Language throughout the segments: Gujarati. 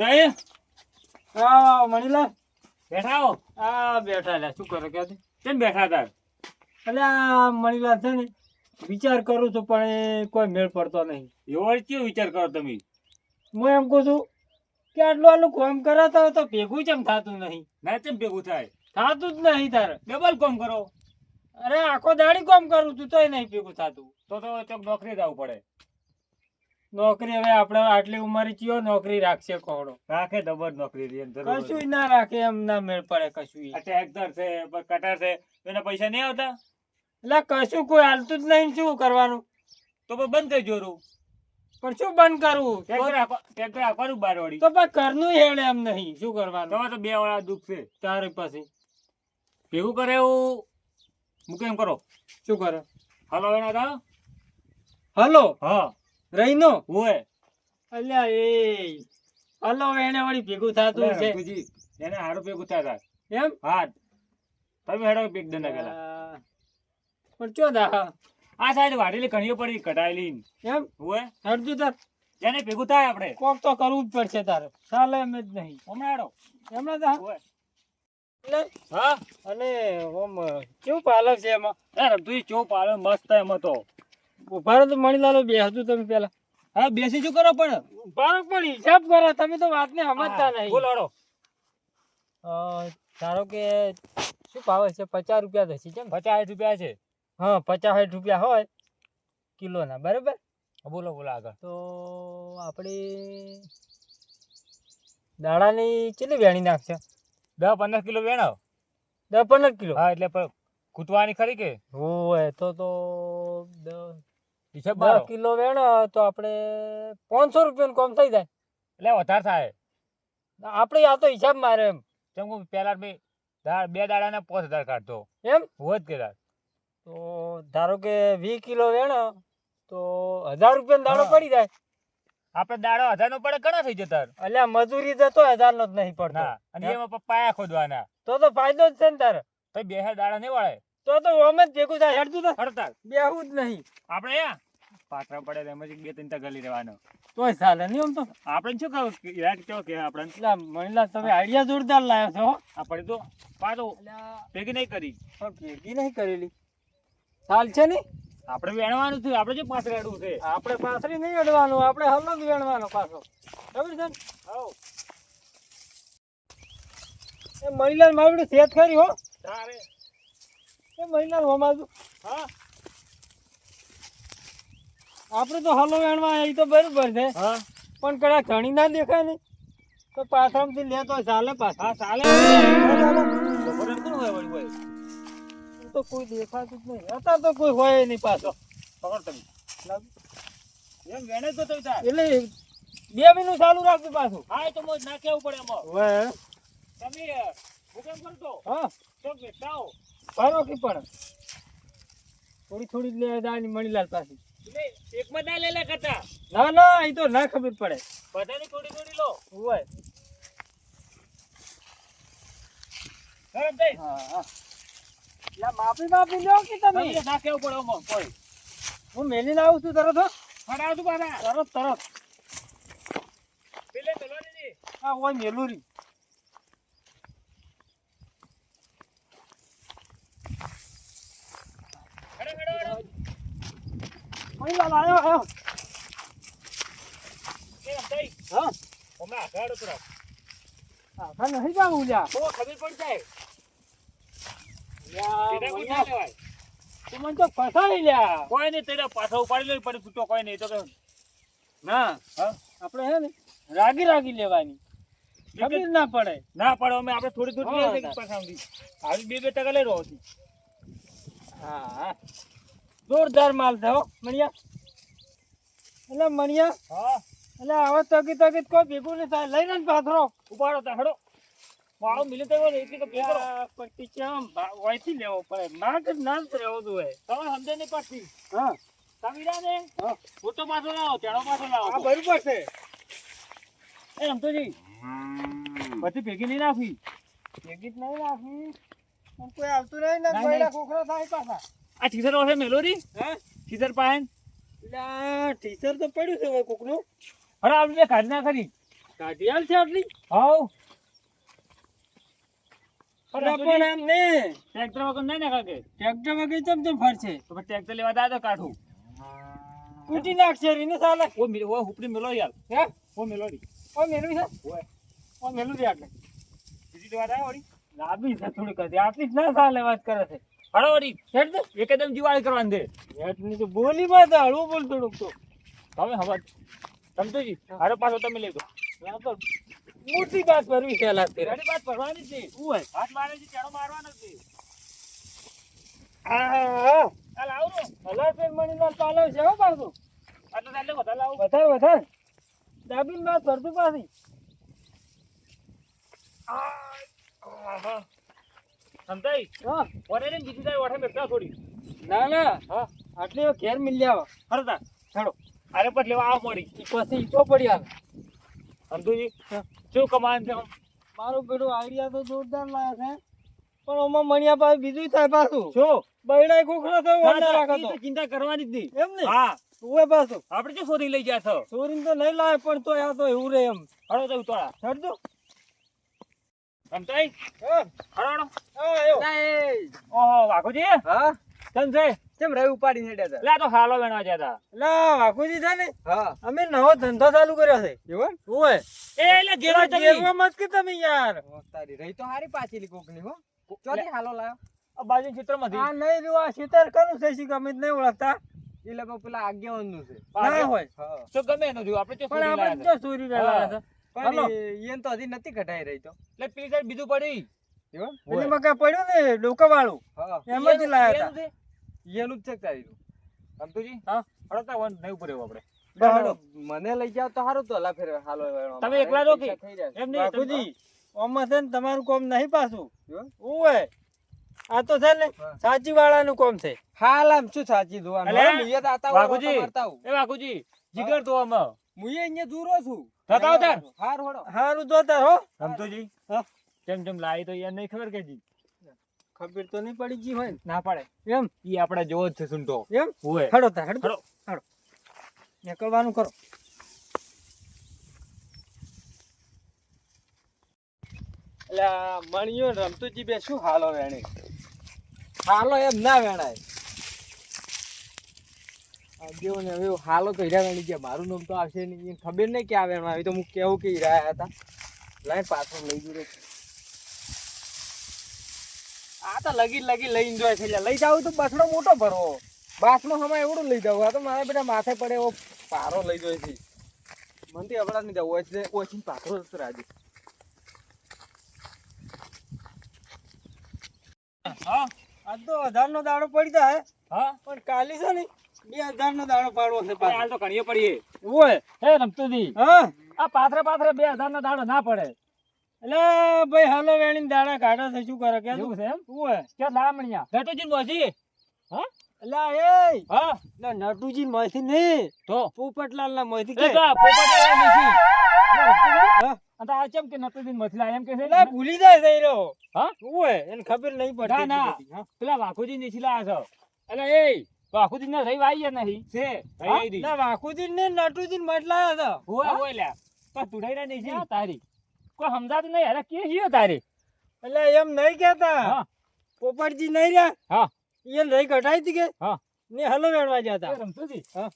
ઉતાય હા મણીલાલ. બેઠા હો. આ બેઠા લે શું કરે કે? કેમ બેઠા હતા? એટલે આ મણીલાલ છે ને વિચાર કરું છું પણ કોઈ મેળ પડતો નહીં. એવો કેવો વિચાર કરો તમે? હું એમ કહું છું કે આટલું આટલું કોમ કરાતા હોય તો ભેગું કેમ થતું નહીં? ના કેમ ભેગું થાય? થતું જ નહીં તારે. ડબલ કોમ કરો. અરે આખો દાડી કોમ કરું છું તોય નહીં ભેગું થતું. તો તો ચોક નોકરી જવું પડે. નોકરી હવે આપણે આટલી ઉંમરે ચિયો નોકરી રાખશે કોહડો રાખે ડબલ નોકરી રી કશું ના રાખે એમ ના મેળ પડે કશું ટ્રેક્ટર છે કટર છે એના પૈસા નહીં આવતા? એટલે કશું કોઈ હાલતું જ નહીં શું કરવાનું? તો બંધ થઈ જોરું પણ શું બંધ કરવું? ટ્રેક્ટર આપવાનું બાર વાળી. તો પણ ઘરનું હેડે એમ નહીં શું કરવાનું? તમારે તો બે વાળા દુઃખ છે. તારી પાસે ભેગું કરે એવું? મૂકે એમ કરો. શું કરે? હલો એના હલો? હા. રહીનો? હોય અલ્યા એ અલો એને વળી ભેગું થતું છે. એને હારું ભેગું થયા એમ? હા. તમે હેડો પેક દંડા પેલા. પણ ચો દા આ સાઈડ વાઢેલી કણીઓ પડી કટાયેલી એમ? હોય હરજુ તાર. જેને ભેગું થાય આપણે કોક તો કરવું જ પડશે તારે. ચાલે એમ જ નહીં. હમણાં હેડો. એમણે તો? હોય હા? અને ઓમ કેવું પાલક છે એમાં? યાર તું ચો પાડો મસ્ત એમ હતો. ઊભા રહો તો મણીલાલો લાલો બેસતું તમે પેલા. હા બેસી શું કરો પણ? ઊભા પણ હિસાબ કરો તમે તો વાતને સમજતા નહીં. બોલાડો ધારો કે શું ભાવ છે? પચાસ રૂપિયા થશે કેમ? પચાસ રૂપિયા છે. હા પચાસ રૂપિયા હોય કિલોના બરાબર? બોલો બોલો આગળ. તો આપણે દાડાની કેટલી વેણી નાખશે? દસ પંદર કિલો વેણાવ. દસ પંદર કિલો? હા એટલે કૂટવાની ખરી કે? હોય તો તો દસ હિસાબ દસ કિલો વેણ તો આપણે પાંચસો રૂપિયાનું કોમ થઈ જાય. એટલે વધારે થાય. આપણે આ તો હિસાબ મારે એમ. ચમ કે પેલા બે બે દાડાના પાંચ હજાર કાઢતો. એમ? જ કે તો ધારો કે વીસ કિલો વેણ તો હજાર રૂપિયાનો દાડો પડી જાય. આપણે દાડો હજાર નો પડે ઘણા થઈ જતા. એટલે મજૂરી જતો હજાર નો જ નહીં પડતો. અને એમાં પપ્પા પાયા ખોદવાના તો તો ફાયદો જ છે ને તારે. તો બે હજાર દાડા નહીં વળે. તો તો ઓમ જ ભેગું થાય. હેડતું તો હડતાલ. બેહું જ નહીં. આપણે પાથરા પડે તો એમ જ બે ત્રણ ગલી રહેવાનો. તોય ચાલે નહીં આમ તો. આપણે શું કહું? યાદ કહો કે આપણે? એટલે મહિલા તમે આઈડિયા જોરદાર લાવ્યા છો આપણે તો પાછો ભેગી નહીં કરી. પણ ભેગી નહીં કરેલી. ચાલ છે ને? આપણે વેણવાનું છે. આપણે શું પાછળ અડવું છે? આપણે પાછળ નહીં અડવાનું. આપણે હલો જ વેણવાનો પાછો. ખબર છે ને? એ મહિલા મારું સેત ખરી હો. તારે એ હા. આપણે તો હલો વેણવા એ તો બરોબર છે. હા. પણ કદાચ ધણી ના દેખાય ને તો પાથરમથી લે તો ચાલે પાછા ચાલે. તો કોઈ. દેખાતું જ નહીં. અત્યારે તો કોઈ હોય નહીં પાછો. પકડ તમે એમ વેણે તો થાય. એટલે બે મહિનું ચાલુ રાખજો પાછું. હા એ તો મોજ ના કેવું પડે એમાં. તમે હુકમ કરતો હા. બેઠાઓ ભારો કે પણ. થોડી થોડી લે દાની મણીલાલ પાસે. એકમાં ના લેલા લે કરતા. ના ના એ તો ના ખબર પડે. બધાની થોડી થોડી લો. હોય. લા માફી માફી લ્યો કે તમે? ના કેવું પડે કોઈ. હું મેલીને આવું છું તરત ફટાવ પાછા. તરત તરત. પેલે ચલો હા હોય મેલુરી હેડો હેડો હેડો આવ્યો આવ્યો હા આઘાડો નહીં જાવું લ્યા તો ખબર પડી જાય કોઈ મણિયા, ના લેવાય તું મને તો ફસાવી લ્યા કોઈ નહીં તેરા પાછો ઉપાડી લે પણ તું કોઈ નહીં તો કે ના હા આપણે હે ને રાગી રાગી લેવાની ખબર ના પડે ના પડે અમે આપણે થોડી થોડી લઈ પાછા આવી બે બે ટકા લઈ રહ્યો છું હા હા જોરદાર માલ છે હો મણિયા. એટલે મણિયા હા. એટલે હવે તકી તકી કોઈ ભેગું નહીં થાય. લઈને જ પાથરો ઉપાડો તા હેડો. વાળો મિલે તો ને એટલે પટ્ટી ભા- વાયથી લેવો પડે. માગ જ ના જ રહેવો જોઈએ. તમે સમજે નહીં પડતી હા. તમે ને? મોટો પાછો લાવો તેડો પાછો આ લાવો બરોબર છે એ રમતો જી પછી ભેગી નહીં નાખી ભેગી જ નહીં રાખી કોઈ આવતું નહીં ને બૈરા થાય પાછા. આ ટીચર વાસે મેલોરી હા? ટીચર પાસે? લા આ ટીચર તો પડ્યું છે હવે કોકનું. અરે આપણે કાઢ ના ખરી કાઢી આલ છે આટલી? હાઉ પણ ને ટ્રેક્ટર વગર નહીં ના કાકે ટ્રેક્ટર વગર ચમ ચમ ફરશે? તો ટ્રેક્ટર લેવા દાદો કાઢું. તૂટી નાખશે રીને સાલે. ઓ મિલ ઓ ઉપડી મેલો યાર. હે? ઓ મેલોડી ઓ મેલું છે? ઓય. ઓ મેલું છે આટલે. બીજી લેવા લાંબી છે થોડી કદી આટલી જ ના સાલે વાત કરે છે. હળો વળી હેડ દે એકદમ જીવાળી કરવાની દે. હેડની તો બોલી માં તો હળવું બોલ થોડુંક તો. હવે હવે સમજોજી? હારો પાછો તમે લઈ આ તો મોટી વાત ભરવી છે લાગ તેરે ગાડી બાદ ભરવાની છે. નહીં ઓય હાથ મારે છે ચેડો મારવાનો છે. આ હા હા. હાલ આવું હલા પેન મણી ના પાલો છે હો પાછો. આટલો ચાલે વધારે લાવું. વધાર વધાર. દાબીન વાત ભરતું પાછી. આ હા ઓરે ને બીજી તારી ઓઠે બેઠા થોડી ના ના. હા. આટલે ઘેર મિલ જાવ હરતા હેડો અરે પછી લેવા આવ મળી પછી તો પડી આવે. સમજુજી શું કમાન છે મારું બેટું આઈડિયા તો જોરદાર લાગે છે. પણ ઓમાં મણિયા પાસે બીજું થાય પાછું. શું? બૈડા થયો ના, વાંડા ના, રાખો તો. તો ચિંતા કરવાની જ નહીં. એમ ને? હા. ઓય પાછું. આપણે શું શોધી લઈ ગયા છો? ચોરીને તો નહીં લાવે પણ તો આ તો એવું રે એમ. હળો તો ઉતાળા. છોડ દો સમજાઈ હા. હળો હળો હા આવ્યો ઓહો વાઘુજી. હા? કેમ છે કેમ રવિ ઉપાડી હેડ્યા લે આ તો હાલો વેણવા ગયા હતા લા વાકુજી છે ને હા. અમે નવો ધંધો ચાલુ કર્યો છે. એવું ઓય એ એટલે ગેલો તમે ગેરવા મત કે તમે યાર? તારી રહી તો હારી પાછી કોકની હો. ચોથી હાલો લાયો. આ બાજુ ચિત્રમાંથી. આ નહીં રહ્યું આ શીતર કરું છે શી ગમે નહીં ઓળખતા. એટલે પેલા આગેવાનનું છે. ના હોય. તો ગમે એનું જોયું. આપણે શું પણ આપણે જો ચોરી છે. પણ ઈ- તો હજી નથી કઢાઈ રહી તો. એટલે પેલી સાઈડ બીજું પડી. પેલી મકા પડ્યું ને ડોકા વાળું હા એમાંથી લાયા એનું જ છે તારી સમતુજી હા. હળો વન નહીં ઉપર રહેવું આપણે. મને લઈ જાવ તો સારું તો હલા ફેર હાલો તમે એકલા રહો કે? પૈસા થઈ જાય. એમ નહીં બાપુજી ઓમાં છે ને તમારું કોમ નહીં પાછું. ઓય આ તો છે ને સાચી સાચી વાળાનું કોમ છે. હાલ આમ શું સાચી બાપુજી. હોય. એ વાઘુજી જીગર તો મુઈએ અહીંયા દૂરો છું. થતા આવતા? હાર હોડો હારું. જોતા હો સમતુજી હા. કેમ કેમ લાઈ તો યાર નહીં ખબર કે જી. ખબર તો નહીં પડી જી હોય ના. પડે. એમ? ઈ આપણે જોવો જ છે સુંટો એમ? હોય હડો તા હડો હડો. નીકળવાનું કરો. એટલે મણિયો રમતુજી બે શું હાલો વેણે? હાલો એમ ના વેણાય. દેવો ને હવે હાલો તો હીરા વેણી ગયા. મારું નામ તો આવશે નહીં. ખબર નહીં કે આવે એમાં. તો હું કેવું કે હીરા આવ્યા હતા. લાઈ પાછળ લઈ ગયો આ તો લગી લગી લઈ એન્જોય છે લ્યા. લઈ જાવ તો બસડો મોટો ભરવો. બાસનો હમણાં એવડું લઈ જાવ આ તો મારા બેટા માથે પડે એવો પારો લઈ જાય છે. મને તો હમણાં નહીં જવું એટલે ઓછી પાથરો જતો રાજુ હા? આજ તો હજારનો દાડો પડી જાય. હા? પણ કાલી છે ને બે હજાર નો દાડો પાડવો છે હાલ તો ઘણીએ પડીએ. ઓય હે રમતુજી. હા? આ પાથરે પાથરે બે હજાર નો દાડો ના પડે. એટલે ભાઈ હાલો વેણી દાડા કાઢા છે શું કરે કે? એવું છે એમ? ઓય કે લામણિયા? ઘટોજી મોજી? એટલે એ હા? એટલે નટુજી મોયથી નહીં. તો? પોપટલાલ ના મોયથી કે કા નથી હા. અને આ ચમ કે નતુજી મથલા એમ કે છે એટલે ભૂલી જાય છે. હા? ઓય એને ખબર નહીં પડતી ના. પેલા વાઘુજી નીચલા છો. એટલે એ વાઘુજી ને રહી વાઈ નહીં. છે રહી ના, વાકુજી ને નટુજી ને મટલાયા હતા. હોય હોય લ્યા. પણ તુડાઈડા નહીં છે તારી? કોઈ સમજાત નહીં અરે કે જીઓ તારી? એટલે એમ નહીં કેતા હા. પોપટજી નહીં રહ્યા? હા. એ રહી ઘટાઈ હતી કે? હા. ને હલો વેણવા જતા રમતુજી હા.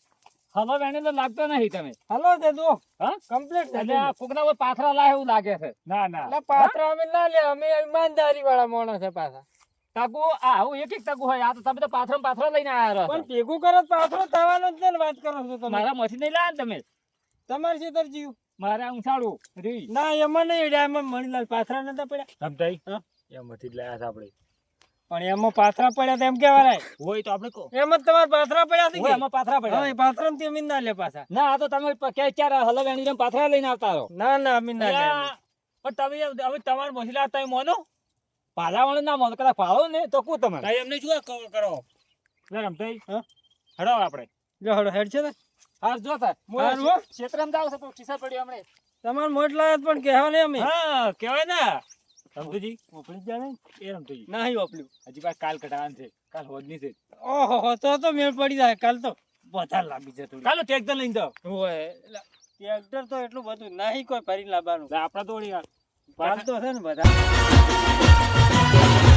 હલો વેણે તો લાગતો નહીં તમે હલો દે દો હા? કમ્પ્લીટ છે એટલે આ કોકના પાથરા લાય એવું લાગે છે. ના ના. એટલે પાથરા અમે ના લે અમે ઈમાનદારી વાળા માણસ છે પાછા. તાકુ આ હું એક એક તાકુ હોય આ તો તમે તો પાથરા પાથરા લઈને આવ્યા પણ ભેગું કરો પાથરો થવાનો જ ને વાત કરો છો તમે. મારા મથી નહીં લાયા તમે? તમારે શેતર જીવ મારા ઉછાળું રી. ના એમાં નહીં એડ્યા એમાં મણીલાલ પાથરા નતા પડ્યા. સમજાઈ હા. એમ મથી જ લાયા છે આપણે. પણ એમાં પાથરા પડ્યા તો એમ કેવાય હોય તો આપણે કહો એમ જ તમારે પાથરા પડ્યા છે એમાં પાથરા હા પડ્યા. એ પાથરા ને તમે ના લે પાછા. ના આ તો તમે ક્યાંય ક્યારે હલો એની પાથરા લઈને આવતા રહો. ના ના અમીન ના લે પણ તમે હવે તમારે મહિલા તમે મોનો? પાલાવાળો ના મોનો કદાચ પાડો ને તો કું તમે એમને શું કવર કરો? લે રમતાઈ હા? હડો આપણે. જો હડો હેડ છે ને? હાર જો થાય. મોર ક્ષેત્રમ જાવ છે પણ ખિસ્સા પડ્યો હમણે. તમાર મોટ લાયત પણ કહેવા ને અમે. હા કહેવાય ને. રમતુજી? ઓપલી જાણે એ રમતુજી. હી ઓપડ્યું હજી પાછું કાલ કટાવાનું છે. કાલ હોદની છે. ઓહો તો તો મેળ પડી જાય. કાલ તો વધારે લાગી જાય થોડી. કાલો ટ્રેક્ટર લઈને જાવ હોય ટ્રેક્ટર તો એટલું બધું નહીં કોઈ ફરી લાવવાનું. આપણે આપડે દોડી હાલ ભાગ તો છે ને બધા. Thank you.